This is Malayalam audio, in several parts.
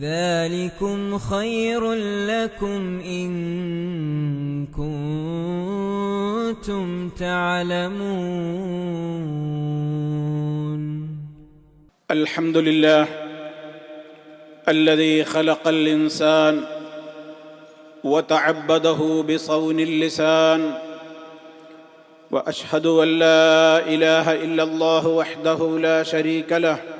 ذلكم خير لكم إن كنتم تعلمون. الحمد لله الذي خلق الإنسان وتعبده بصون اللسان وأشهد أن لا إله إلا الله وحده لا شريك له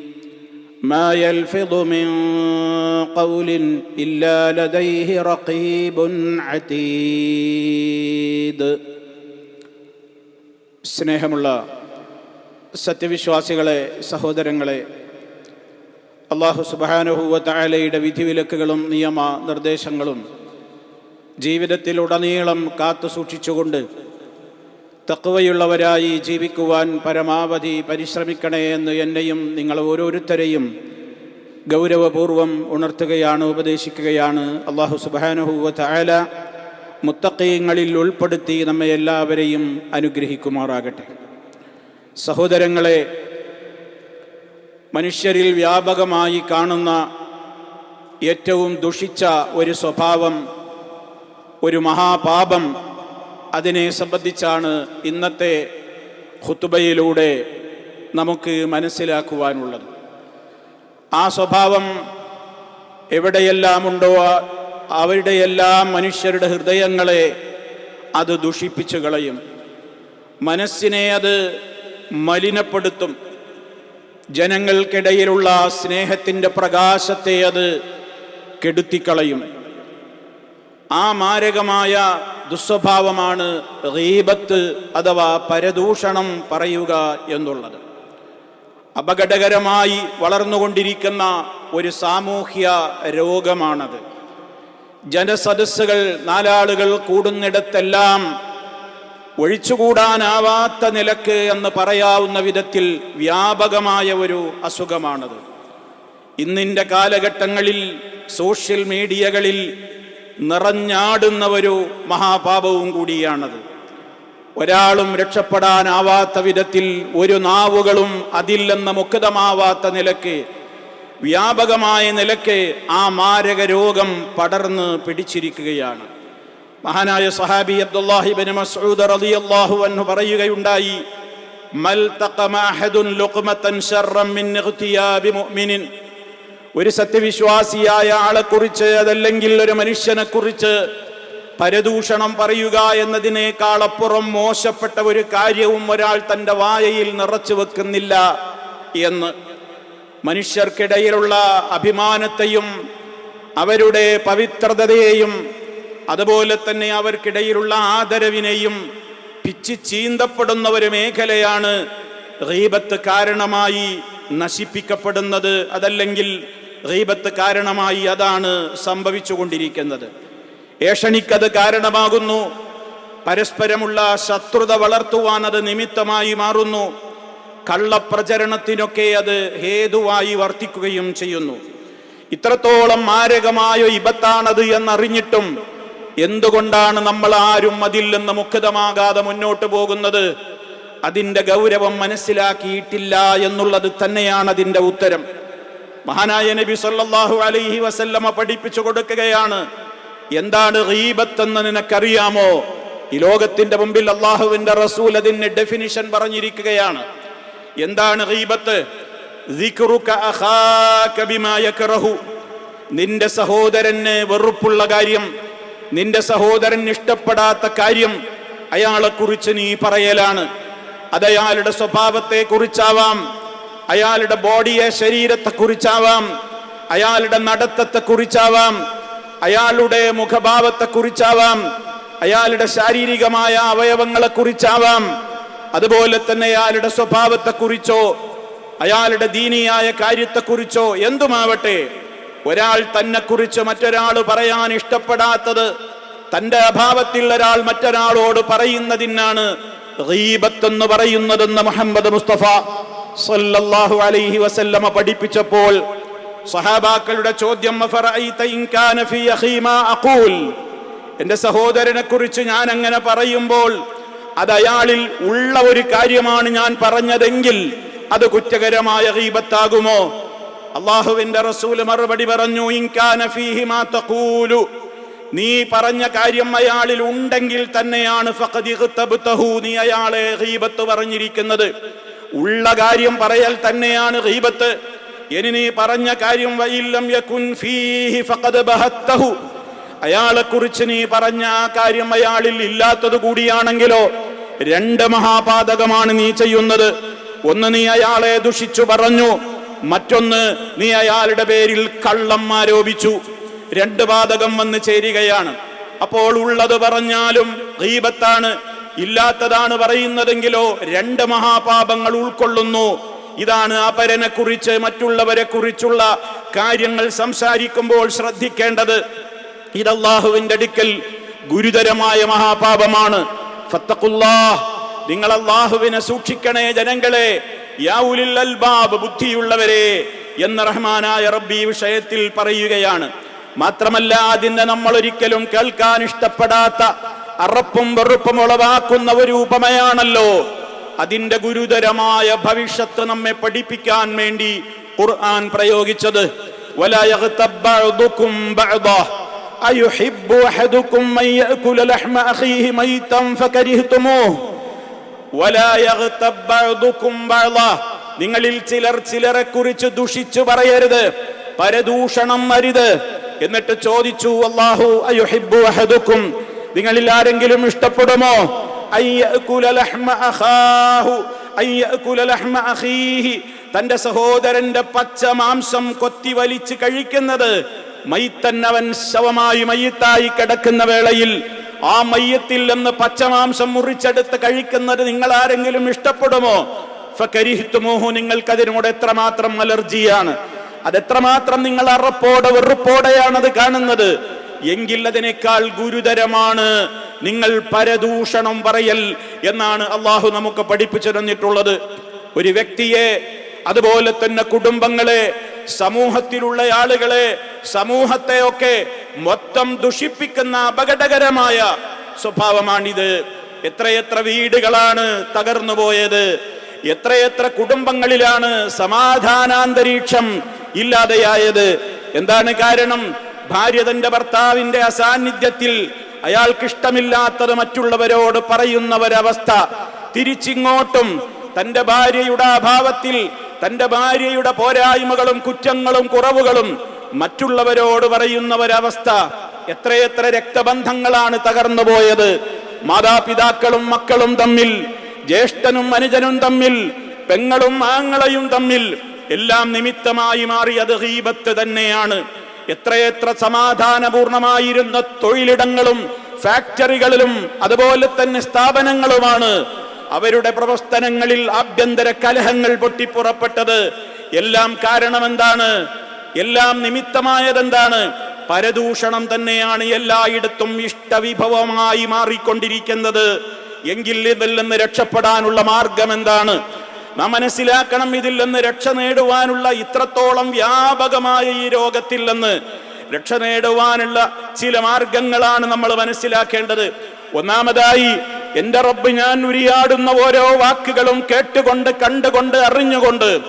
ما يلفظ من قول الا لديه رقيب عتيد സ്നേഹമുള്ള സത്യവിശ്വാസികളെ സഹോദരങ്ങളെ അള്ളാഹു സുബാനുഹൂവ തായാലയുടെ വിധിവിലക്കുകളും നിയമ നിർദ്ദേശങ്ങളും ജീവിതത്തിലുടനീളം കാത്തു സൂക്ഷിച്ചുകൊണ്ട് തക്കവയുള്ളവരായി ജീവിക്കുവാൻ പരമാവധി പരിശ്രമിക്കണേ എന്ന് എന്നെയും നിങ്ങൾ ഓരോരുത്തരെയും ഗൗരവപൂർവം ഉണർത്തുകയാണ് ഉപദേശിക്കുകയാണ്. അള്ളാഹു സുബാനുഹൂവ അയല മുത്തക്കയങ്ങളിൽ ഉൾപ്പെടുത്തി നമ്മെ എല്ലാവരെയും അനുഗ്രഹിക്കുമാറാകട്ടെ. സഹോദരങ്ങളെ മനുഷ്യരിൽ വ്യാപകമായി കാണുന്ന ഏറ്റവും ദുഷിച്ച ഒരു സ്വഭാവം ഒരു മഹാപാപം അതിനെ സംബന്ധിച്ചാണ് ഇന്നത്തെ ഖുത്തുബയിലൂടെ നമുക്ക് മനസ്സിലാക്കുവാനുള്ളത്. ആ സ്വഭാവം എവിടെയെല്ലാമുണ്ടോ അവിടെയെല്ലാം മനുഷ്യരുടെ ഹൃദയങ്ങളെ അത് ദുഷിപ്പിച്ചു കളയും. മനസ്സിനെ അത് മലിനപ്പെടുത്തും. ജനങ്ങൾക്കിടയിലുള്ള സ്നേഹത്തിന്റെ പ്രകാശത്തെ അത് കെടുത്തിക്കളയും. ആ മാരകമായ ദുസ്വഭാവമാണ് റീബത്ത് അഥവാ പരദൂഷണം പറയുക എന്നുള്ളത്. അപകടകരമായി വളർന്നുകൊണ്ടിരിക്കുന്ന ഒരു സാമൂഹ്യ രോഗമാണത്. ജനസദസ്സുകൾ നാലാളുകൾ കൂടുന്നിടത്തെല്ലാം ഒഴിച്ചുകൂടാനാവാത്ത നിലയ്ക്ക് എന്ന് പറയാവുന്ന വിധത്തിൽ വ്യാപകമായ ഒരു അസുഖമാണത്. ഇന്നിന്റെ കാലഘട്ടങ്ങളിൽ സോഷ്യൽ മീഡിയകളിൽ നിറഞ്ഞാടുന്ന ഒരു മഹാപാപവും കൂടിയാണത്. ഒരാളും രക്ഷപ്പെടാനാവാത്ത വിധത്തിൽ ഒരു നാവുകളും അതില്ലെന്ന മുക്തമാവാത്ത നിലയ്ക്ക് വ്യാപകമായ നിലയ്ക്ക് ആ മാരക രോഗം പടർന്ന് പിടിച്ചിരിക്കുകയാണ്. മഹാനായ സഹാബി അബ്ദുല്ലാഹിബിൻ മസ്ഊദ് റളിയല്ലാഹു അൻഹു പറയുകയുണ്ടായി മൽ തഖമ അഹദുൻ ലുഖ്മതൻ ശർറൻ മിൻ ഇഖ്തിയാബി മുഅ്മിനിൻ ഒരു സത്യവിശ്വാസിയായ ആളെക്കുറിച്ച് അതല്ലെങ്കിൽ ഒരു മനുഷ്യനെ കുറിച്ച് പരദൂഷണം പറയുക എന്നതിനേക്കാൾ അപ്പുറം മോശപ്പെട്ട ഒരു കാര്യവും ഒരാൾ തന്റെ വായയിൽ നിറച്ചു വെക്കുന്നില്ല എന്ന്. മനുഷ്യർക്കിടയിലുള്ള അഭിമാനത്തെയും അവരുടെ പവിത്രതയെയും അതുപോലെ തന്നെ അവർക്കിടയിലുള്ള ആദരവിനെയും പിച്ചി ചീന്തപ്പെടുന്ന ഒരു മേഖലയാണ് റീബത്ത് കാരണമായി നശിപ്പിക്കപ്പെടുന്നത്. അതല്ലെങ്കിൽ റീബത്ത് കാരണമായി അതാണ് സംഭവിച്ചുകൊണ്ടിരിക്കുന്നത്. ഏഷണിക്കത് കാരണമാകുന്നു. പരസ്പരമുള്ള ശത്രുത വളർത്തുവാൻ അത് നിമിത്തമായി മാറുന്നു. കള്ളപ്രചരണത്തിനൊക്കെ അത് ഹേതുവായി വർത്തിക്കുകയും ചെയ്യുന്നു. ഇത്രത്തോളം മാരകമായ ഇബത്താണത് എന്നറിഞ്ഞിട്ടും എന്തുകൊണ്ടാണ് നമ്മൾ ആരും അതിൽ നിന്ന് മുക്തമാകാതെ മുന്നോട്ട് പോകുന്നത്? അതിന്റെ ഗൗരവം മനസ്സിലാക്കിയിട്ടില്ല എന്നുള്ളത് തന്നെയാണ് അതിന്റെ ഉത്തരം. മഹാനായ നബി സല്ലാഹു അലൈഹി വസല്ലമ പഠിപ്പിച്ചു കൊടുക്കുകയാണ്. എന്താണ് റീബത്തെന്ന് നിനക്കറിയാമോ? ഈ ലോകത്തിന്റെ മുമ്പിൽ അള്ളാഹുവിന്റെ റസൂൽ അതിന് ഡെഫിനിഷൻ പറഞ്ഞിരിക്കുകയാണ്. എന്താണ് റീബത്ത് നിന്റെ സഹോദരന് വെറുപ്പുള്ള കാര്യം നിന്റെ സഹോദരൻ ഇഷ്ടപ്പെടാത്ത കാര്യം അയാളെക്കുറിച്ച് നീ പറയലാണ്. അതയാളുടെ സ്വഭാവത്തെക്കുറിച്ചാവാം. അയാളുടെ ബോഡിയെ ശരീരത്തെ കുറിച്ചാവാം അയാളുടെ നടത്തത്തെ കുറിച്ചാവാം അയാളുടെ മുഖഭാവത്തെ കുറിച്ചാവാം അയാളുടെ ശാരീരികമായ അവയവങ്ങളെ കുറിച്ചാവാം അതുപോലെ തന്നെ അയാളുടെ സ്വഭാവത്തെ കുറിച്ചോ അയാളുടെ ദീനിയായ കാര്യത്തെ കുറിച്ചോ എന്തുമാവട്ടെ ഒരാൾ തന്നെ കുറിച്ച് മറ്റൊരാൾ പറയാൻ ഇഷ്ടപ്പെടാത്തത് തന്റെ അഭാവത്തിൽ ഒരാൾ മറ്റൊരാളോട് പറയുന്നതിനാണ് എന്ന് പറയുന്നതെന്ന് മുഹമ്മദ് മുസ്തഫ സല്ലല്ലാഹു അലൈഹി വസല്ലമ പഠിപ്പിച്ചപ്പോൾ സഹാബാക്കളുടെ ചോദ്യം? എന്റെ സഹോദരനെ കുറിച്ച് ഞാൻ അങ്ങനെ പറയുമ്പോൾ അത് അയാളിൽ ഉള്ള ഒരു കാര്യമാണ് ഞാൻ പറഞ്ഞതെങ്കിൽ അത് കുറ്റകരമായ ഗീബത്താകുമോ? അള്ളാഹുവിന്റെ റസൂൽ മറുപടി പറഞ്ഞു നീ പറഞ്ഞ കാര്യം അയാളിൽ ഉണ്ടെങ്കിൽ തന്നെയാണ് നീ അയാളെ ഹീബത്ത് പറഞ്ഞിരിക്കുന്നത്. ഉള്ള കാര്യം പറയൽ തന്നെയാണ് ഗീബത്ത്. ഇനി നീ പറഞ്ഞ കാര്യം വയില്ലം യകുൻ ഫീഹി ഫഖദ് ബഹത്തഹു. അയാളെ കുറിച്ച് നീ പറഞ്ഞ ആ കാര്യം അയാളിൽ ഇല്ലാത്തത് കൂടിയാണെങ്കിലോ രണ്ട് മഹാപാതകമാണ് നീ ചെയ്യുന്നത്. ഒന്ന് നീ അയാളെ ദുഷിച്ചു പറഞ്ഞു മറ്റൊന്ന് നീ അയാളുടെ പേരിൽ കള്ളം ആരോപിച്ചു. രണ്ട് പാതകം വന്ന് ചേരുകയാണ്. അപ്പോൾ ഉള്ളത് പറഞ്ഞാലും ഗീബത്താണ്. ഇല്ലാത്തതാണ് പറയുന്നതെങ്കിലോ രണ്ട് മഹാപാപങ്ങൾ ഉൾക്കൊള്ളുന്നു. ഇതാണ് അപരനെ കുറിച്ച് മറ്റുള്ളവരെ കുറിച്ചുള്ള കാര്യങ്ങൾ സംസാരിക്കുമ്പോൾ ശ്രദ്ധിക്കേണ്ടത്. ഇത് അള്ളാഹുവിന്റെ അടുക്കൽ ഗുരുതരമായ മഹാപാപമാണ്. നിങ്ങൾ അള്ളാഹുവിനെ സൂക്ഷിക്കണേ ജനങ്ങളെ. അൽബാബ് ബുദ്ധിയുള്ളവരെ എന്ന റഹ്മാനായ റബ്ബി വിഷയത്തിൽ പറയുകയാണ്. മാത്രമല്ല അതിന്റെ നമ്മൾ ഒരിക്കലും കേൾക്കാൻ ഇഷ്ടപ്പെടാത്ത അറപ്പും വെറുപ്പും ഉളവാക്കുന്ന ഒരു ഉപമയാണല്ലോ അതിന്റെ ഗുരുതരമായ ഭവിഷ്യത്ത് നമ്മെ പഠിപ്പിക്കാൻ വേണ്ടി ഖുർആൻ പ്രയോഗിച്ചത്. നിങ്ങളിൽ ചിലർ ചിലരെ കുറിച്ച് ദുഷിച്ചു പറയരുത്. പരദൂഷണം അരുത്. എന്നിട്ട് ചോദിച്ചു അള്ളാഹു അയുഹിബു അഹദുക്കും നിങ്ങളിൽ ആരെങ്കിലും ഇഷ്ടപ്പെടുമോ തന്റെ സഹോദരന്റെ പച്ച മാംസം കൊത്തി വലിച്ച് കഴിക്കുന്നത് മയ്ത്തൻ അവൻ ശവമായി മയ്യത്തായി കിടക്കുന്ന വേളയിൽ ആ മയ്യത്തിൽ നിന്ന് പച്ചമാംസം മുറിച്ചെടുത്ത് കഴിക്കുന്നത് നിങ്ങൾ ആരെങ്കിലും ഇഷ്ടപ്പെടുമോ? കരിഹിത്തുമോഹു നിങ്ങൾക്ക് അതിനോട് എത്രമാത്രം അലർജിയാണ്? അതെത്രമാത്രം നിങ്ങൾ അറപ്പോടെ വെറുപ്പോടെയാണത് കാണുന്നത്? എങ്കിൽ അതിനേക്കാൾ ഗുരുതരമാണ് നിങ്ങൾ പരദൂഷണം പറയൽ എന്നാണ് അള്ളാഹു നമുക്ക് പഠിപ്പിച്ചു തന്നിട്ടുള്ളത്. ഒരു വ്യക്തിയെ അതുപോലെ തന്നെ കുടുംബങ്ങളെ സമൂഹത്തിലുള്ള ആളുകളെ സമൂഹത്തെ ഒക്കെ മൊത്തം ദുഷിപ്പിക്കുന്ന അപകടകരമായ സ്വഭാവമാണിത്. എത്രയെത്ര വീടുകളാണ് തകർന്നു പോയത് എത്രയെത്ര കുടുംബങ്ങളിലാണ് സമാധാനാന്തരീക്ഷം ഇല്ലാതെയായത്. എന്താണ് കാരണം? ഭാര്യ തന്റെ ഭർത്താവിന്റെ അസാന്നിധ്യത്തിൽ അയാൾക്കിഷ്ടമില്ലാത്തത് മറ്റുള്ളവരോട് പറയുന്ന ഒരവസ്ഥ തിരിച്ചിങ്ങോട്ടും തന്റെ ഭാര്യയുടെ അഭാവത്തിൽ തന്റെ ഭാര്യയുടെ പോരായ്മകളും കുറ്റങ്ങളും കുറവുകളും മറ്റുള്ളവരോട് പറയുന്ന ഒരവസ്ഥ എത്രയെത്ര രക്തബന്ധങ്ങളാണ് തകർന്നു പോയത്. മാതാപിതാക്കളും മക്കളും തമ്മിൽ ജ്യേഷ്ഠനും അനുജനും തമ്മിൽ പെങ്ങളും ആങ്ങളയും തമ്മിൽ എല്ലാം നിമിത്തമായി മാറിയത് ഹീബത്ത് തന്നെയാണ്. എത്രയെത്ര സമാധാനപൂർണമായിരുന്ന തൊഴിലിടങ്ങളും ഫാക്ടറികളിലും അതുപോലെ തന്നെ സ്ഥാപനങ്ങളുമാണ് അവരുടെ പ്രവർത്തനങ്ങളിൽ ആഭ്യന്തര കലഹങ്ങൾ പൊട്ടിപ്പുറപ്പെട്ടത്. എല്ലാം കാരണം എന്താണ് എല്ലാം നിമിത്തമായതെന്താണ്? പരദൂഷണം തന്നെയാണ് എല്ലായിടത്തും ഇഷ്ടവിഭവമായി മാറിക്കൊണ്ടിരിക്കുന്നത്. എങ്കിൽ ഇതിൽ നിന്ന് രക്ഷപ്പെടാനുള്ള മാർഗം എന്താണ് നാം മനസ്സിലാക്കണം ഇതിൽ നിന്ന് രക്ഷ നേടുവാനുള്ള ഇത്രത്തോളം വ്യാപകമായ ഈ രോഗത്തിൽ നിന്ന് രക്ഷ നേടുവാനുള്ള ചില മാർഗങ്ങളാണ് നമ്മൾ മനസ്സിലാക്കേണ്ടത്. ഒന്നാമതായി എന്റെ റബ്ബ് ഞാൻ ഉരിയാടുന്ന ഓരോ വാക്കുകളും കേട്ടുകൊണ്ട് കണ്ടുകൊണ്ട് അറിഞ്ഞുകൊണ്ട്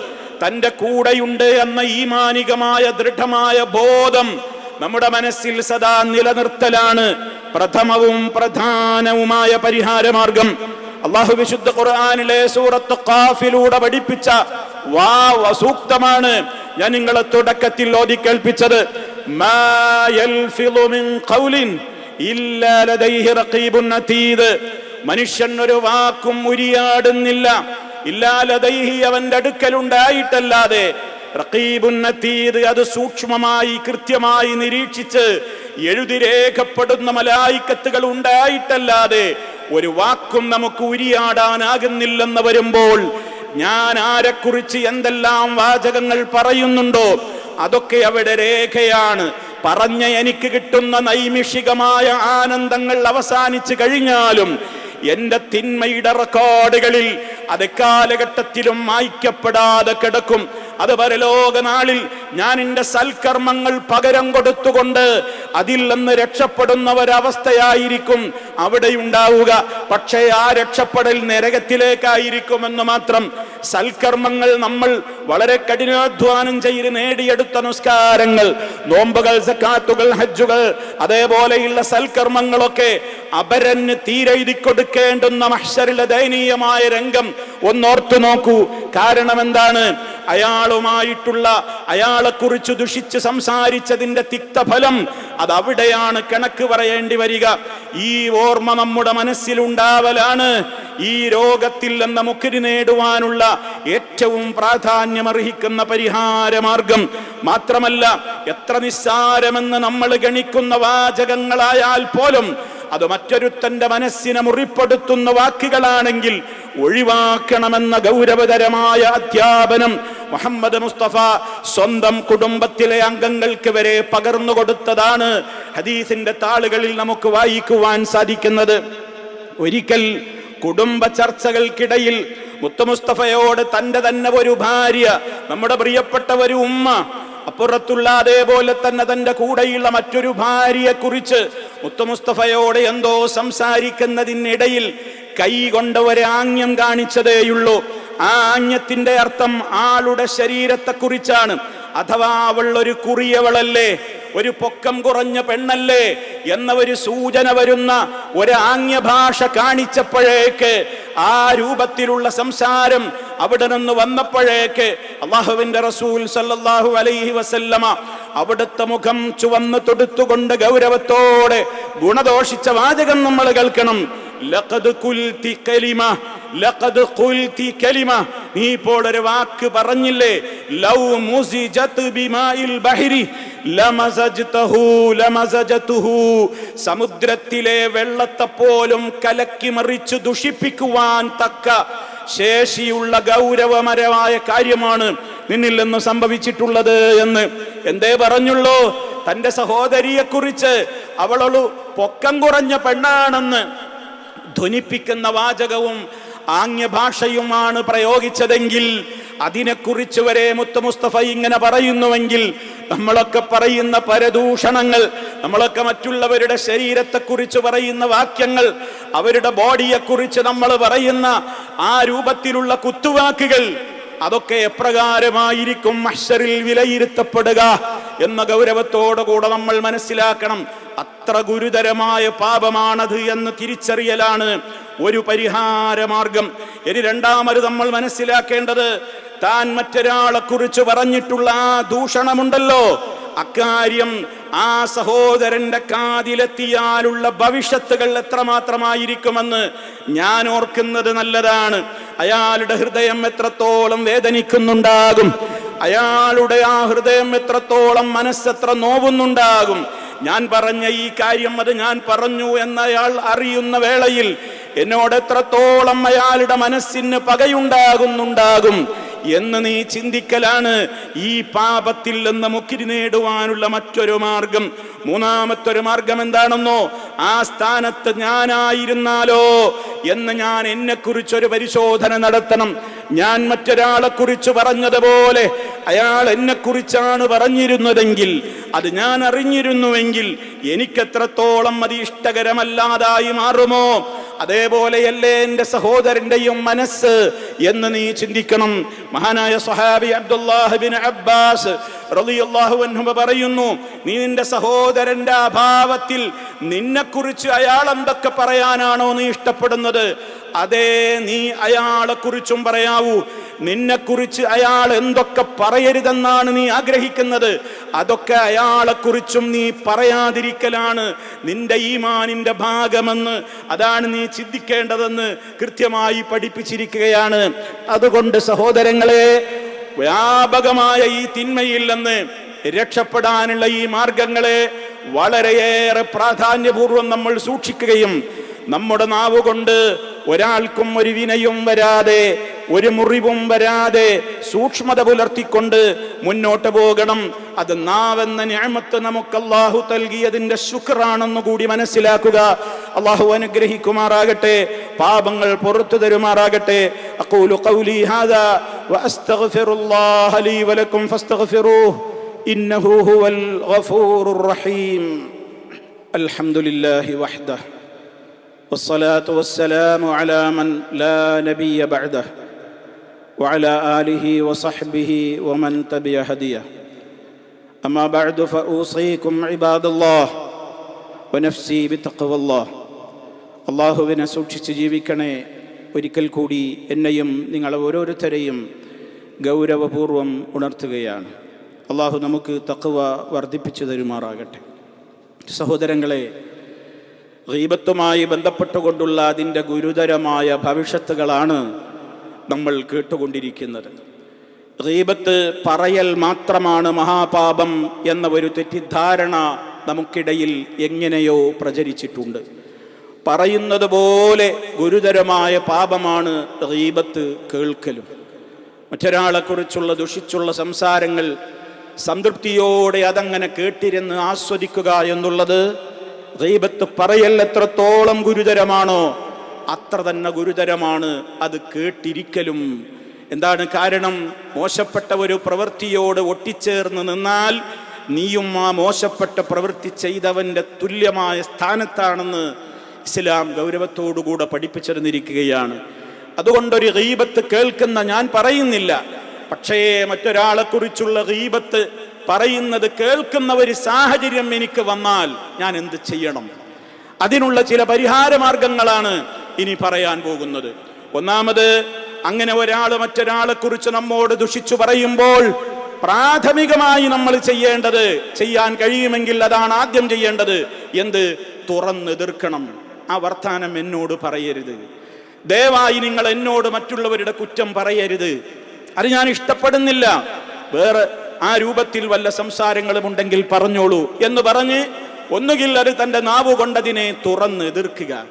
തന്റെ കൂടെയുണ്ട് എന്ന ഈമാനികമായ ദൃഢമായ ബോധം നമ്മുടെ മനസ്സിൽ സദാ നിലനിർത്തലാണ്. പ്രഥമവും പ്രധാനവുമായ പരിഹാരമാർഗം അള്ളാഹു വിശുദ്ധ ഖുർആാനിലെ സൂറത്ത് കാഫിലൂടെ പഠിപ്പിച്ച വാ സൂക്തമാണ് ഞാൻ നിങ്ങളെ തുടക്കത്തിൽ ഓതി കേൾപ്പിച്ചത്. മനുഷ്യൻ ഒരു വാക്കും ഉരിയാടുന്നില്ല. ഇല്ലാലതൈഹി അവന്റെ അടുക്കലുണ്ടായിട്ടല്ലാതെ നതീദ് അത് സൂക്ഷ്മമായി കൃത്യമായി നിരീക്ഷിച്ച് എഴുതി രേഖപ്പെടുന്ന മലായിക്കത്തുകൾ ഉണ്ടായിട്ടല്ലാതെ ഒരു വാക്കും നമുക്ക് ഉരിയാടാനാകുന്നില്ലെന്ന് വരുമ്പോൾ ഞാൻ ആരെക്കുറിച്ച് എന്തെല്ലാം വാചകങ്ങൾ പറയുന്നുണ്ടോ അതൊക്കെ അവിടെ രേഖയാണ്. പറഞ്ഞ എനിക്ക് കിട്ടുന്ന നൈമിഷികമായ ആനന്ദങ്ങൾ അവസാനിച്ചു കഴിഞ്ഞാലും എന്റെ തിന്മയുടെ റെക്കോർഡുകളിൽ അത് കാലഘട്ടത്തിലും മായ്ക്കപ്പെടാതെ കിടക്കും. അത് പരലോക നാളിൽ ഞാൻ എന്റെ സൽക്കർമ്മങ്ങൾ പകരം കൊടുത്തുകൊണ്ട് അതിൽ നിന്ന് രക്ഷപ്പെടുന്ന ഒരവസ്ഥയായിരിക്കും അവിടെ ഉണ്ടാവുക. പക്ഷേ ആ രക്ഷപ്പെടൽ നരകത്തിലേക്കായിരിക്കുമെന്ന് മാത്രം സൽക്കർമ്മങ്ങൾ നമ്മൾ വളരെ കഠിനാധ്വാനം ചെയ്ത് നേടിയെടുത്ത നിസ്കാരങ്ങൾ. നോമ്പുകൾ സക്കാത്തുകൾ ഹജ്ജുകൾ അതേപോലെയുള്ള സൽക്കർമ്മങ്ങളൊക്കെ അപരന് തീരെഴുതി കൊടുക്കേണ്ടുന്ന മഹ്ഷറിലെ ദയനീയമായ രംഗം ഒന്നോർത്തു നോക്കൂ. കാരണം എന്താണ് അയാളുമായിട്ടുള്ള അയാളെ കുറിച്ച് ദുഷിച്ച് സംസാരിച്ചതിന്റെ തിക്തഫലം അത് അവിടെയാണ് കണക്ക് പറയേണ്ടി വരിക. ഈ ഓർമ്മ നമ്മുടെ മനസ്സിലുണ്ടാവലാണ്. ഈ രോഗത്തിൽ എന്ന മുക്തി നേടുവാനുള്ള ഏറ്റവും പ്രാധാന്യമർഹിക്കുന്ന പരിഹാര മാർഗം മാത്രമല്ല എത്ര നിസ്സാരമെന്ന് നമ്മൾ ഗണിക്കുന്ന വാചകങ്ങളായാൽ പോലും അത് മറ്റൊരുത്തന്റെ മനസ്സിനെ മുറിപ്പെടുത്തുന്ന വാക്കുകളാണെങ്കിൽ ഒഴിവാക്കണമെന്ന ഗൗരവതരമായ അധ്യാപനം മുഹമ്മദ് മുസ്തഫ സ്വന്തം കുടുംബത്തിലെ അംഗങ്ങൾക്ക് വരെ പകർന്നു കൊടുത്തതാണ് ഹദീസിന്റെ താളുകളിൽ നമുക്ക് വായിക്കുവാൻ സാധിക്കുന്നത്. ഒരിക്കൽ കുടുംബ ചർച്ചകൾക്കിടയിൽ മുത്തമുസ്തഫയോട് തന്റെ തന്നെ ഒരു ഭാര്യ നമ്മുടെ പ്രിയപ്പെട്ട ഒരു ഉമ്മ അപ്പുറത്തുള്ള അതേപോലെ തന്നെ തന്റെ കൂടെയുള്ള മറ്റൊരു ഭാര്യയെ കുറിച്ച് മുത്തമുസ്തഫയോട് എന്തോ സംസാരിക്കുന്നതിനിടയിൽ കൈ കൊണ്ട് ഒരു ആംഗ്യം കാണിച്ചതേയുള്ളൂ. ആ ആംഗ്യത്തിന്റെ അർത്ഥം ആളുടെ ശരീരത്തെ കുറിച്ചാണ് അഥവാ അവൾ ഒരു കുറിയവളല്ലേ ഒരു പൊക്കം കുറഞ്ഞ പെണ്ണല്ലേ എന്ന ഒരു സൂചന വരുന്ന ഒരു ആംഗ്യഭാഷ കാണിച്ചപ്പോഴേക്ക് ആ രൂപത്തിലുള്ള സംസാരം അവിടെ നിന്ന് വന്നപ്പോഴേക്ക് അള്ളാഹുവിന്റെ റസൂൽ സല്ലാഹു അലൈഹി വസല്ലമ അവിടുത്തെ മുഖം ചുവന്ന് തൊടുത്തുകൊണ്ട് ഗൗരവത്തോടെ ഗുണദോഷിച്ച വാചകം നമ്മൾ കേൾക്കണം. ലഖദ് ഖുൽതി കലിമ. നീ ഇപ്പോൾ ഒരു വാക്ക് പറഞ്ഞില്ലേ? ലൗ മുസിജത് ബിമാഇൽ ബഹരി. സമുദ്രത്തിലെ വെള്ളത്തെ പോലും കലക്കി മറിച്ച് ദുഷിപ്പിക്കുവാൻ തക്ക ശേഷിയുള്ള ഗൗരവമരമായ കാര്യമാണ് നിന്നിൽ നിന്ന് സംഭവിച്ചിട്ടുള്ളത് എന്ന്. എന്തേ പറഞ്ഞുള്ളൂ? തന്റെ സഹോദരിയെ കുറിച്ച് അവളൊരു പൊക്കം കുറഞ്ഞ പെണ്ണാണെന്ന് ധ്വനിപ്പിക്കുന്ന വാചകവും ആംഗ്യഭാഷയുമാണ് പ്രയോഗിച്ചതെങ്കിൽ അതിനെക്കുറിച്ച് വരെ മുത്ത മുസ്തഫ ഇങ്ങനെ പറയുന്നുവെങ്കിൽ നമ്മളൊക്കെ പറയുന്ന പരദൂഷണങ്ങൾ നമ്മളൊക്കെ മറ്റുള്ളവരുടെ ശരീരത്തെക്കുറിച്ച് പറയുന്ന വാക്യങ്ങൾ അവരുടെ ബോഡിയെക്കുറിച്ച് നമ്മൾ പറയുന്ന ആ രൂപത്തിലുള്ള കുത്തുവാക്കുകൾ അതൊക്കെ എപ്രകാരമായിരിക്കും മഷറിൽ വിലയിരുത്തപ്പെടുക എന്ന ഗൗരവത്തോടു കൂടെ നമ്മൾ മനസ്സിലാക്കണം. അത്ര ഗുരുതരമായ പാപമാണത് എന്ന് തിരിച്ചറിയലാണ് ഒരു പരിഹാരമാർഗം. ഇനി രണ്ടാമത് നമ്മൾ മനസ്സിലാക്കേണ്ടത് താൻ മറ്റൊരാളെ കുറിച്ച് പറഞ്ഞിട്ടുള്ള ആ ദൂഷണമുണ്ടല്ലോ. അക്കാര്യം ആ സഹോദരന്റെ കാതിലെത്തിയാലുള്ള ഭവിഷ്യത്തുകൾ എത്രമാത്രമായിരിക്കുമെന്ന് ഞാൻ ഓർക്കുന്നത് നല്ലതാണ്. അയാളുടെ ഹൃദയം എത്രത്തോളം വേദനിക്കുന്നുണ്ടാകും. അയാളുടെ ആ ഹൃദയം എത്രത്തോളം മനസ്സെത്ര നോവുന്നുണ്ടാകും. ഞാൻ പറഞ്ഞ ഈ കാര്യം അത് ഞാൻ പറഞ്ഞു എന്നയാൾ അറിയുന്ന വേളയിൽ എന്നോട് എത്രത്തോളം അയാളുടെ മനസ്സിന് പകയുണ്ടാകുന്നുണ്ടാകും എന്ന് നീ ചിന്തിക്കലാണ് ഈ പാപത്തിൽ നിന്ന് മുക്കിരി നേടുവാനുള്ള മറ്റൊരു മാർഗം. മൂന്നാമത്തെ ഒരു മാർഗം എന്താണെന്നോ ആ സ്ഥാനത്ത് ഞാനായിരുന്നാലോ എന്ന് ഞാൻ എന്നെ കുറിച്ചൊരു പരിശോധന നടത്തണം. ഞാൻ മറ്റൊരാളെക്കുറിച്ച് പറഞ്ഞതുപോലെ അയാൾ എന്നെക്കുറിച്ചാണ് പറഞ്ഞിരുന്നതെങ്കിൽ അത് ഞാൻ അറിഞ്ഞിരുന്നുവെങ്കിൽ എനിക്കെത്രത്തോളം അത് ഇഷ്ടകരമല്ലാതായി മാറുമോ? അതേപോലെയല്ലേ എന്റെ സഹോദരന്റെയും മനസ്സ് എന്ന് നീ ചിന്തിക്കണം. മഹാനായ സഹാബി അബ്ദുല്ലാഹിബിൻ അബ്ബാസ് പറയുന്നു നീ നിന്റെ സഹോദരന്റെ അഭാവത്തിൽ നിന്നെക്കുറിച്ച് അയാൾ എന്തൊക്കെ പറയാനാണോ നീ ഇഷ്ടപ്പെടുന്നത്? അതേ നീ അയാളെക്കുറിച്ചും പറയാവൂ. നിന്നെക്കുറിച്ച് അയാൾ എന്തൊക്കെ പറയരുതെന്നാണ് നീ ആഗ്രഹിക്കുന്നത്? അതൊക്കെ അയാളെക്കുറിച്ചും നീ പറയാതിരിക്കലാണ് നിന്റെ ഈമാനിന്റെ ഭാഗമെന്ന്. അതാണ് നീ ചിന്തിക്കേണ്ടതെന്ന് കൃത്യമായി പഠിപ്പിച്ചിരിക്കുകയാണ്. അതുകൊണ്ട് സഹോദരങ്ങളെ വ്യാപകമായ ഈ തിന്മയിൽ നിന്ന് രക്ഷപ്പെടാനുള്ള ഈ മാർഗങ്ങളെ വളരെയേറെ പ്രാധാന്യപൂർവം നമ്മൾ സൂക്ഷിക്കുകയും നമ്മുടെ നാവുകൊണ്ട് ഒരാൾക്കും ഒരു വിനയും വരാതെ ഒരു മുറിവും വരാതെ സൂക്ഷ്മത പുലർത്തിക്കൊണ്ട് മുന്നോട്ട് പോകണം അത് നാവെന്ന ഞാമത്ത് നമുക്ക് അള്ളാഹു നൽകിയതിന്റെ ശുക്രാണെന്ന് കൂടി മനസ്സിലാക്കുക അള്ളാഹു അനുഗ്രഹിക്കുമാറാകട്ടെ പാപങ്ങൾ പുറത്തു തരുമാറാകട്ടെ അഖൂലു ഖൗലി ഹാദാ വഅസ്തഗ്ഫിറുല്ലാഹ ലീ വലക്കും ഫസ്തഗ്ഫിറൂഹ് ഇന്നഹു ഹുവൽ ഗഫൂറുർ റഹീം അൽഹംദുലില്ലാഹി വഹ്ദഹു والصلاة والسلام على من لا نبي بعده وعلى آله وصحبه ومن تبع هديه أما بعد فأوصيكم عباد الله ونفسي بتقوى الله അള്ളാഹുവിനെ സൂക്ഷിച്ച് ജീവിക്കണേ ഒരിക്കൽ കൂടി എന്നെയും നിങ്ങളെ ഓരോരുത്തരെയും ഗൗരവപൂർവം ഉണർത്തുകയാണ് അള്ളാഹു നമുക്ക് തക്കുവ വർദ്ധിപ്പിച്ചു തരുമാറാകട്ടെ സഹോദരങ്ങളെ ഗീബത്തുമായി ബന്ധപ്പെട്ടുകൊണ്ടുള്ള അതിൻ്റെ ഗുരുതരമായ ഭവിഷ്യത്തുകളാണ് നമ്മൾ കേട്ടുകൊണ്ടിരിക്കുന്നത്. ദീപത്ത് പറയൽ മാത്രമാണ് മഹാപാപം എന്ന ഒരു തെറ്റിദ്ധാരണ നമുക്കിടയിൽ എങ്ങനെയോ പ്രചരിച്ചിട്ടുണ്ട്. പറയുന്നത് പോലെ ഗുരുതരമായ പാപമാണ് ദീപത്ത് കേൾക്കലും. മറ്റൊരാളെക്കുറിച്ചുള്ള ദുഷിച്ചുള്ള സംസാരങ്ങൾ സംതൃപ്തിയോടെ അതങ്ങനെ കേട്ടിരുന്ന് ആസ്വദിക്കുക എന്നുള്ളത് ദൈവത്ത് പറയൽ എത്രത്തോളം ഗുരുതരമാണോ അത്ര തന്നെ ഗുരുതരമാണ് അത് കേട്ടിരിക്കലും. എന്താണ് കാരണം? മോശപ്പെട്ട ഒരു പ്രവൃത്തിയോട് ഒട്ടിച്ചേർന്ന് നിന്നാൽ നീയും ആ മോശപ്പെട്ട പ്രവൃത്തി ചെയ്തവന്റെ തുല്യമായ സ്ഥാനത്താണെന്ന് ഇസ്ലാം ഗൗരവത്തോടുകൂടെ പഠിപ്പിച്ചിരുന്നിരിക്കുകയാണ് അതുകൊണ്ടൊരു ഗീബത്ത് കേൾക്കുന്ന ഞാൻ പറയുന്നില്ല. പക്ഷേ മറ്റൊരാളെക്കുറിച്ചുള്ള ഗീബത്ത് പറയുന്നത് കേൾക്കുന്ന ഒരു സാഹചര്യം എനിക്ക് വന്നാൽ ഞാൻ എന്ത് ചെയ്യണം? അതിനുള്ള ചില പരിഹാര മാർഗങ്ങളാണ് ഇനി പറയാൻ പോകുന്നത്. ഒന്നാമത് അങ്ങനെ ഒരാൾ മറ്റൊരാളെ കുറിച്ച് നമ്മോട് ദുഷിച്ചു പറയുമ്പോൾ പ്രാഥമികമായി നമ്മൾ ചെയ്യേണ്ടത് ചെയ്യാൻ കഴിയുമെങ്കിൽ അതാണ് ആദ്യം ചെയ്യേണ്ടത്. എന്ത്? തുറന്നെതിർക്കണം ആ വർത്താനം എന്നോട് പറയരുത്. ദയവായി നിങ്ങൾ എന്നോട് മറ്റുള്ളവരുടെ കുറ്റം പറയരുത്. അത് ഞാൻ ഇഷ്ടപ്പെടുന്നില്ല. വേറെ ആ രൂപത്തിൽ വല്ല സംസാരങ്ങളും ഉണ്ടെങ്കിൽ പറഞ്ഞോളൂ എന്ന് പറഞ്ഞ് ഒന്നുകിൽ അത് തന്റെ നാവ് കൊണ്ടതിനെ തുറന്ന് എതിർക്കുക.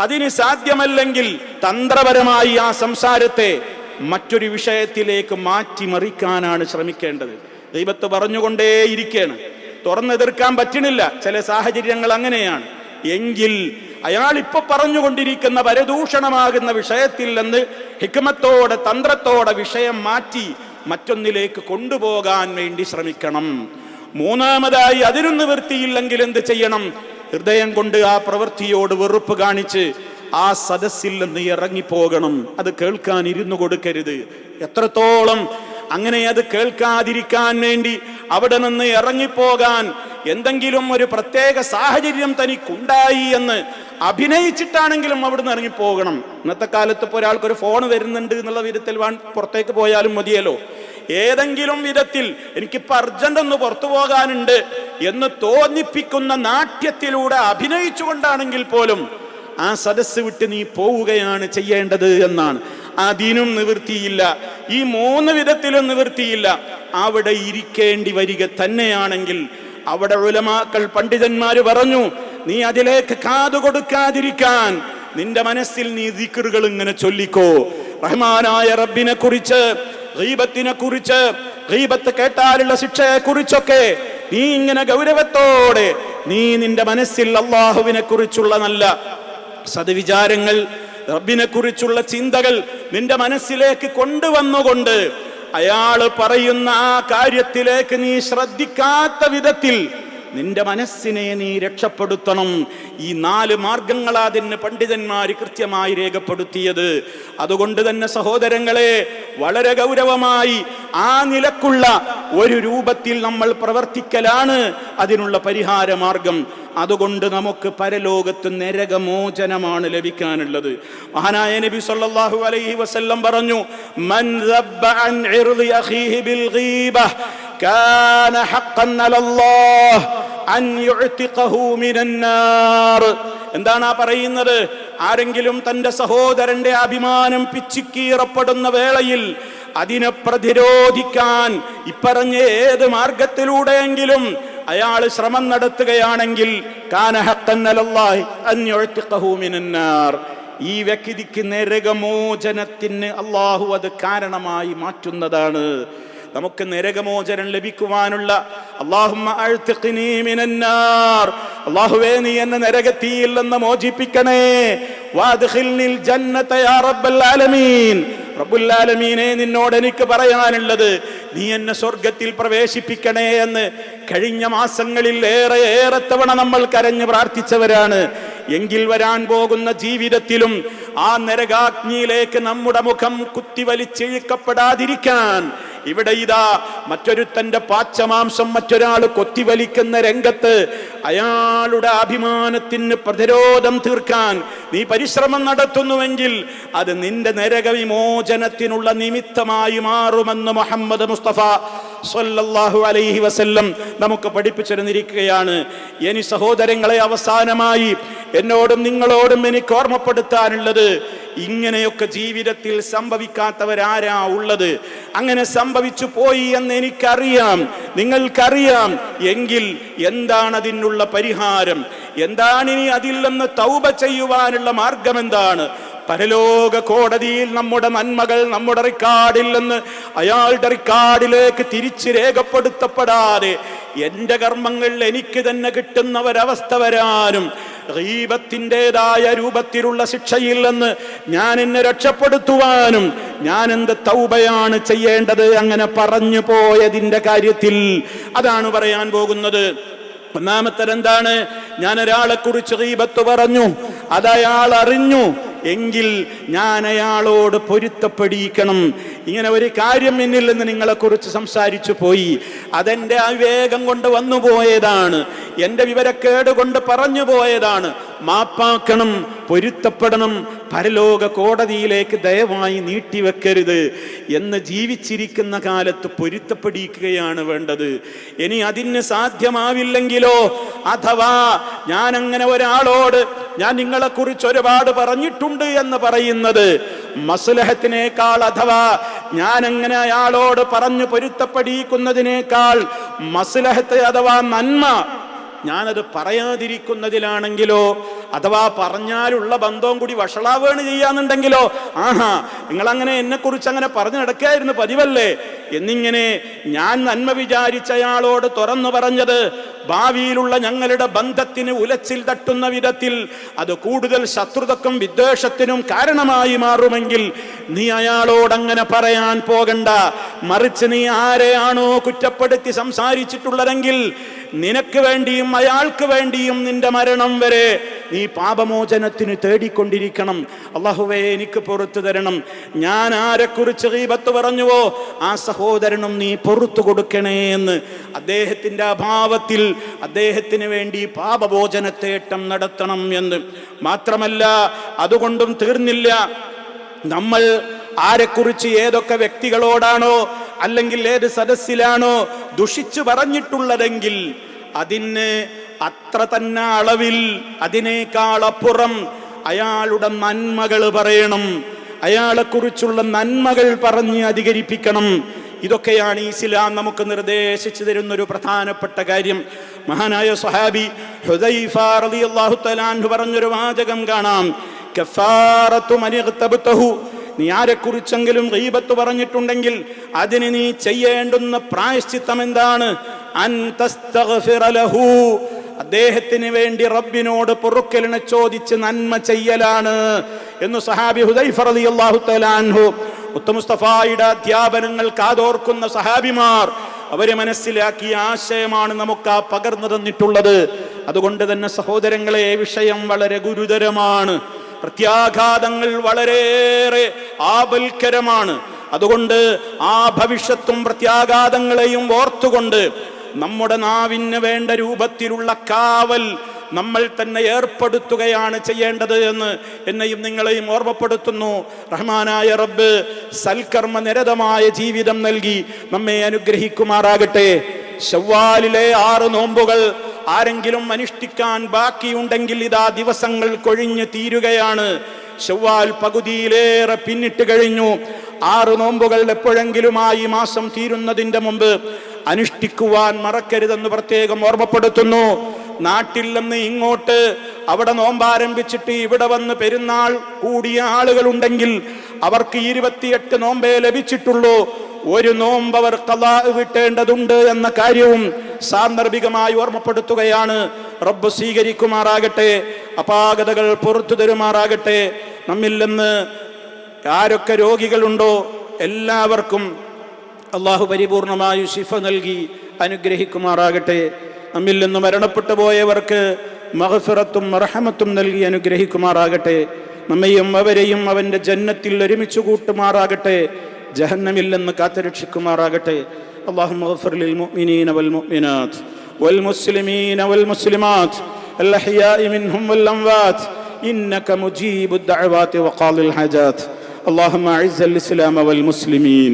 അതിന് സാധ്യമല്ലെങ്കിൽ തന്ത്രപരമായി ആ സംസാരത്തെ മറ്റൊരു വിഷയത്തിലേക്ക് മാറ്റിമറിക്കാനാണ് ശ്രമിക്കേണ്ടത്. ദൈവത്ത് പറഞ്ഞുകൊണ്ടേയിരിക്കുകയാണ് തുറന്നെതിർക്കാൻ പറ്റണില്ല. ചില സാഹചര്യങ്ങൾ അങ്ങനെയാണ്. എങ്കിൽ അയാൾ ഇപ്പൊ പറഞ്ഞുകൊണ്ടിരിക്കുന്ന പരദൂഷണമാകുന്ന വിഷയത്തിൽ നിന്ന് ഹിക്മത്തോടെ തന്ത്രത്തോടെ വിഷയം മാറ്റി മറ്റൊന്നിലേക്ക് കൊണ്ടുപോകാൻ വേണ്ടി ശ്രമിക്കണം. മൂന്നാമതായി അതിനും നിവൃത്തിയില്ലെങ്കിൽ എന്ത് ചെയ്യണം? ഹൃദയം കൊണ്ട് ആ പ്രവൃത്തിയോട് വെറുപ്പ് കാണിച്ച് ആ സദസ്സിൽ നിന്ന് ഇറങ്ങിപ്പോകണം. അത് കേൾക്കാൻ ഇരുന്നു കൊടുക്കരുത്. എത്രത്തോളം അങ്ങനെ അത് കേൾക്കാതിരിക്കാൻ വേണ്ടി അവിടെ നിന്ന് ഇറങ്ങിപ്പോകാൻ എന്തെങ്കിലും ഒരു പ്രത്യേക സാഹചര്യം തനിക്കുണ്ടായി എന്ന് അഭിനയിച്ചിട്ടാണെങ്കിലും അവിടുന്ന് ഇറങ്ങിപ്പോകണം. ഇന്നത്തെ കാലത്ത് ഇപ്പോൾ ഒരാൾക്ക് ഒരു ഫോൺ വരുന്നുണ്ട് എന്നുള്ള വിധത്തിൽ പുറത്തേക്ക് പോയാലും മതിയല്ലോ. ഏതെങ്കിലും വിധത്തിൽ എനിക്കിപ്പോൾ അർജന്റ് ഒന്ന് പുറത്തു പോകാനുണ്ട് എന്ന് തോന്നിപ്പിക്കുന്ന നാട്യത്തിലൂടെ അഭിനയിച്ചുകൊണ്ടാണെങ്കിൽ പോലും ആ സദസ്സ് വിട്ട് നീ പോവുകയാണ് ചെയ്യേണ്ടത് എന്നാണ്. അതിനും നിവൃത്തിയില്ല. ഈ മൂന്ന് വിധത്തിലും നിവൃത്തിയില്ല. അവിടെ ഇരിക്കേണ്ടി വരിക തന്നെയാണെങ്കിൽ അവിടെ ഉലമാക്കൾ പണ്ഡിതന്മാർ പറഞ്ഞു നീ അതിലേക്ക് കാതു കൊടുക്കാതിരിക്കാൻ നിന്റെ മനസ്സിൽ നീ ദിക്കറുകൾ ഇങ്ങനെ ചൊല്ലിക്കോ. റഹ്മാനായ റബ്ബിനെ കുറിച്ച് ഗീബത്തിനെ കുറിച്ച് ഗീബത്ത് കേട്ടാലുള്ള ശിക്ഷയെ കുറിച്ചൊക്കെ നീ ഇങ്ങനെ ഗൗരവത്തോടെ നീ നിന്റെ മനസ്സിൽ അള്ളാഹുവിനെ കുറിച്ചുള്ള നല്ല സദ്വിചാരങ്ങൾ റബ്ബിനെ കുറിച്ചുള്ള ചിന്തകൾ നിന്റെ മനസ്സിലേക്ക് കൊണ്ടുവന്നുകൊണ്ട് അയാൾ പറയുന്ന ആ കാര്യത്തിലേക്ക് നീ ശ്രദ്ധിക്കാത്ത വിധത്തിൽ നിന്റെ മനസ്സിനെ നീ രക്ഷപ്പെടുത്തണം. ഈ നാല് മാർഗങ്ങളാ തന്നെ പണ്ഡിതന്മാർ കൃത്യമായി രേഖപ്പെടുത്തിയത്. അതുകൊണ്ട് തന്നെ സഹോദരങ്ങളെ വളരെ ഗൗരവമായി ആ നിലക്കുള്ള ഒരു രൂപത്തിൽ നമ്മൾ പ്രവർത്തിക്കലാണ് അതിനുള്ള പരിഹാര മാർഗം അതുകൊണ്ട് നമുക്ക് പരലോകത്ത് നരകമോചനമാണ് ലഭിക്കാനുള്ളത്. മഹാനായ നബി സല്ലല്ലാഹു അലൈഹി വസല്ലം പറഞ്ഞു മൻ ദബ്ബ അൻ ഇർദി അഖീഹി ബിൽ ഗീബ കാന على الله അൻ യുഅ്തിഖഹു من النار. എന്താണ് ആ പറയുന്നത്? ആരെങ്കിലും തന്റെ സഹോദരന്റെ അഭിമാനം പിച്ചിക്കീറപ്പെടുന്ന വേളയിൽ അതിനെ പ്രതിരോധിക്കാൻ ഇപ്പറഞ്ഞ ഏത് മാർഗത്തിലൂടെയെങ്കിലും അയാൾ ശ്രമം നടത്തുകയാണെങ്കിൽ ഈ വ്യക്തിക്ക് നരകമോചനത്തിന് അള്ളാഹു അത് കാരണമായി മാറ്റുന്നതാണ്. നമുക്ക് നരകമോചനം ലഭിക്കുവാനുള്ള. അള്ളാഹുവേ നീ എന്നെ നരകത്തിയിൽ നിന്ന് മോചിപ്പിക്കണേ. റബ്ബുൽ നിന്നോട് എനിക്ക് പറയാനുള്ളത് നീ എന്നെ സ്വർഗത്തിൽ പ്രവേശിപ്പിക്കണേ എന്ന് കഴിഞ്ഞ മാസങ്ങളിൽ ഏറെ ഏറെ തവണ നമ്മൾ കരഞ്ഞു പ്രാർത്ഥിച്ചവരാണ്. എങ്കിൽ വരാൻ പോകുന്ന ജീവിതത്തിലും ആ നരകാഗ്നിയിലേക്ക് നമ്മുടെ മുഖം കുത്തിവലിച്ചിഴുക്കപ്പെടാതിരിക്കാൻ ഇവിടെ ഇതാ മറ്റൊരുത്തന്റെ പാച്ചമാംസം മറ്റൊരാൾ കൊത്തിവലിക്കുന്ന രംഗത്ത് അയാളുടെ അഭിമാനത്തിന് പ്രതിരോധം തീർക്കാൻ നീ പരിശ്രമം നടത്തുന്നുവെങ്കിൽ അത് നിന്റെ നരക വിമോചനത്തിനുള്ള നിമിത്തമായി മാറുമെന്ന് മുഹമ്മദ് മുസ്തഫ സൊല്ലാഹു അലൈഹി വസല്ലം നമുക്ക് പഠിപ്പിച്ചിരുന്നിരിക്കുകയാണ് ഇനി സഹോദരങ്ങളെ അവസാനമായി എന്നോടും നിങ്ങളോടും എനിക്ക് ഓർമ്മപ്പെടുത്താനുള്ളത് ഇങ്ങനെയൊക്കെ ജീവിതത്തിൽ സംഭവിക്കാത്തവരാരാ ഉള്ളത്? അങ്ങനെ സംഭവിച്ചു പോയി എന്ന് എനിക്കറിയാം നിങ്ങൾക്കറിയാം. എങ്കിൽ എന്താണ് അതിനുള്ള പരിഹാരം? എന്താണ് ഇനി അതിൽ നിന്ന് തൗബ ചെയ്യുവാനുള്ള മാർഗം എന്താണ് പരലോക കോടതിയിൽ നമ്മുടെ നന്മകൾ നമ്മുടെ റിക്കാർഡിൽ നിന്ന് അയാളുടെ റെക്കാർഡിലേക്ക് തിരിച്ച് രേഖപ്പെടുത്തപ്പെടാതെ എന്റെ കർമ്മങ്ങൾ എനിക്ക് തന്നെ കിട്ടുന്ന ഒരവസ്ഥ വരാനും ഗീബത്തിന്റെതായ രൂപത്തിലുള്ള ശിക്ഷയിൽ നിന്ന് ഞാൻ എന്നെ രക്ഷപ്പെടുത്തുവാനും ഞാൻ എന്ത് തൗബയാണ് ചെയ്യേണ്ടത് അങ്ങനെ പറഞ്ഞു പോയതിന്റെ കാര്യത്തിൽ അതാണ് പറയാൻ പോകുന്നത്. ഒന്നാമത്തത് എന്താണ് ഞാൻ ഒരാളെ കുറിച്ച് ഗീബത്ത് പറഞ്ഞു. അതയാൾ അറിഞ്ഞു എങ്കിൽ ഞാൻ അയാളോട് പൊരുത്തപ്പെടിയിക്കണം ഇങ്ങനെ ഒരു കാര്യം എന്നിൽ നിന്ന് നിങ്ങളെക്കുറിച്ച് സംസാരിച്ചു പോയി. അതെന്റെ അവിവേകം കൊണ്ട് വന്നു പോയതാണ് എന്റെ വിവരക്കേട് കൊണ്ട് പറഞ്ഞു പോയതാണ്. മാപ്പാക്കണം പൊരുത്തപ്പെടണം പരലോക കോടതിയിലേക്ക് ദയവായി നീട്ടിവെക്കരുത് എന്ന് ജീവിച്ചിരിക്കുന്ന കാലത്ത് പൊരുത്തപ്പെടിക്കുകയാണ് വേണ്ടത്. ഇനി അതിന് സാധ്യമാവില്ലെങ്കിലോ? അഥവാ ഞാൻ അങ്ങനെ ഒരാളോട് ഞാൻ നിങ്ങളെ നിങ്ങളെക്കുറിച്ച് ഒരുപാട് പറഞ്ഞിട്ടുണ്ട് എന്ന് പറയുന്നത്. മസുലഹത്തിനേക്കാൾ അഥവാ ഞാൻ അങ്ങനെ അയാളോട് പറഞ്ഞു പൊരുത്തപ്പെടിക്കുന്നതിനേക്കാൾ മസുലഹത്ത് അഥവാ നന്മ ഞാനത് പറയാതിരിക്കുന്നതിലാണെങ്കിലോ അഥവാ പറഞ്ഞാലുള്ള ബന്ധവും കൂടി വഷളാവുകയാണ് ചെയ്യാന്നുണ്ടെങ്കിലോ ആഹാ നിങ്ങളങ്ങനെ എന്നെ കുറിച്ച് അങ്ങനെ പറഞ്ഞു നടക്കായിരുന്നു പതിവല്ലേ? എന്നിങ്ങനെ ഞാൻ നന്മ വിചാരിച്ച അയാളോട് തുറന്നു പറഞ്ഞത് ഭാവിയിലുള്ള ഞങ്ങളുടെ ബന്ധത്തിന് ഉലച്ചിൽ തട്ടുന്ന വിധത്തിൽ അത് കൂടുതൽ ശത്രുതക്കും വിദ്വേഷത്തിനും കാരണമായി മാറുമെങ്കിൽ നീ അയാളോട് അങ്ങനെ പറയാൻ പോകണ്ട. മറിച്ച് നീ ആരെയാണോ കുറ്റപ്പെടുത്തി സംസാരിച്ചിട്ടുള്ളതെങ്കിൽ നിനക്ക് വേണ്ടിയും അയാൾക്ക് വേണ്ടിയും നിന്റെ മരണം വരെ നീ പാപമോചനത്തിന് തേടിക്കൊണ്ടിരിക്കണം. അള്ളാഹുവേ എനിക്ക് പുറത്തു തരണം. ഞാൻ ആരെക്കുറിച്ച് ഹീബത്ത് പറഞ്ഞുവോ? ആ സഹോദരനും നീ പുറത്തു കൊടുക്കണേ എന്ന്. അദ്ദേഹത്തിന്റെ അഭാവത്തിൽ അദ്ദേഹത്തിന് വേണ്ടി പാപമോചനത്തേട്ടം നടത്തണം എന്ന്. മാത്രമല്ല അതുകൊണ്ടും തീർന്നില്ല. നമ്മൾ ആരെക്കുറിച്ച് ഏതൊക്കെ വ്യക്തികളോടാണോ അല്ലെങ്കിൽ ഏത് സദസ്സിലാണോ ദുഷിച്ചു പറഞ്ഞിട്ടുള്ളതെങ്കിൽ അതിന് അത്ര തന്നെ അളവിൽ അതിനേക്കാളപ്പുറം അയാളുടെ നന്മകൾ പറയണം. അയാളെക്കുറിച്ചുള്ള നന്മകൾ പറഞ്ഞ് അധികരിപ്പിക്കണം. ഇതൊക്കെയാണ് ഇസ്ലാം നമുക്ക് നിർദ്ദേശിച്ചു തരുന്ന ഒരു പ്രധാനപ്പെട്ട കാര്യം. മഹാനായ അൻഹു പറഞ്ഞൊരു വാചകം കാണാം. നീ ആരെക്കുറിച്ചെങ്കിലും ഗീബത്ത് പറഞ്ഞിട്ടുണ്ടെങ്കിൽ അതിന് നീ ചെയ്യേണ്ടുന്ന പ്രായശ്ചിത്തം എന്താണ്? അൻ തസ്തഗ്ഫിറ ലഹു. അദ്ദേഹത്തിന് വേണ്ടി റബ്ബിനോട് പൊറുക്കലിനെ ചോദിച്ച് നന്മ ചെയ്യലാണ് എന്ന് സഹാബി ഹുദൈഫർ അലി അള്ളാഹു തലാൻഹു മുത്തമുസ്തഫായുടെ അധ്യാപനങ്ങൾ കാതോർക്കുന്ന സഹാബിമാർ അവരെ മനസ്സിലാക്കിയ ആശയമാണ് നമുക്ക് ആ പകർന്നു തന്നിട്ടുള്ളത്. അതുകൊണ്ട് തന്നെ സഹോദരങ്ങളെ വിഷയം വളരെ ഗുരുതരമാണ്. പ്രത്യാഘാതങ്ങൾ വളരെയേറെ ആപൽക്കരമാണ്. അതുകൊണ്ട് ആ ഭവിഷ്യത്തും പ്രത്യാഘാതങ്ങളെയും ഓർത്തുകൊണ്ട് നമ്മുടെ നാവിന് വേണ്ട രൂപത്തിലുള്ള കാവൽ നമ്മൾ തന്നെ ഏർപ്പെടുത്തുകയാണ് ചെയ്യേണ്ടത് എന്ന് എന്നെയും നിങ്ങളെയും ഓർമ്മപ്പെടുത്തുന്നു. റഹ്മാനായ റബ്ബ് സൽക്കർമ്മ നിരതമായ ജീവിതം നൽകി നമ്മെ അനുഗ്രഹിക്കുമാറാകട്ടെ. ഷവ്വാലിലെ ആറ് നോമ്പുകൾ ആരെങ്കിലും അനുഷ്ഠിക്കാൻ ബാക്കിയുണ്ടെങ്കിൽ ഇതാ ദിവസങ്ങൾ കൊഴിഞ്ഞു തീരുകയാണ്. ചൊവ്വാൽ പകുതിയിലേറെ പിന്നിട്ട് കഴിഞ്ഞു. ആറ് നോമ്പുകൾ എപ്പോഴെങ്കിലുമായി മാസം തീരുന്നതിന്റെ മുമ്പ് അനുഷ്ഠിക്കുവാൻ മറക്കരുതെന്ന് പ്രത്യേകം ഓർമ്മപ്പെടുത്തുന്നു. നാട്ടിൽ നിന്ന് ഇങ്ങോട്ട് അവിടെ നോമ്പാരംഭിച്ചിട്ട് ഇവിടെ വന്ന് പെരുന്നാൾ കൂടിയ ആളുകളുണ്ടെങ്കിൽ അവർക്ക് ഇരുപത്തിയെട്ട് നോമ്പേ ലഭിച്ചിട്ടുള്ളൂ. ഒരു നോമ്പ് അവർ കലാ വിട്ടേണ്ടതുണ്ട് എന്ന കാര്യവും സാന്ദർഭികമായി ഓർമ്മപ്പെടുത്തുകയാണ്. റബ്ബ് സ്വീകരിക്കുമാറാകട്ടെ അപാകതകൾ പുറത്തു തരുമാറാകട്ടെ. നമ്മിൽ നിന്ന് ആരൊക്കെ രോഗികളുണ്ടോ എല്ലാവർക്കും അള്ളാഹു പരിപൂർണമായി ശിഫ നൽകി അനുഗ്രഹിക്കുമാറാകട്ടെ നമ്മിൽ നിന്ന് മരണപ്പെട്ടു പോയവർക്ക് മഹഫിറത്തും മറഹമത്തും നൽകി അനുഗ്രഹിക്കുമാറാകട്ടെ നമ്മയും അവരെയും അവൻ്റെ ജന്നത്തിൽ ഒരുമിച്ച് കൂട്ടുമാറാകട്ടെ ജഹന്നമിൽ നിന്ന് കാത്തുരക്ഷിക്കുമാറാകട്ടെ اللهم اغفر للمؤمنين والمؤمنات والمسلمين والمسلمات الأحياء منهم والأموات إنك مجيب الدعوات وقاضي الحاجات اللهم أعز الإسلام والمسلمين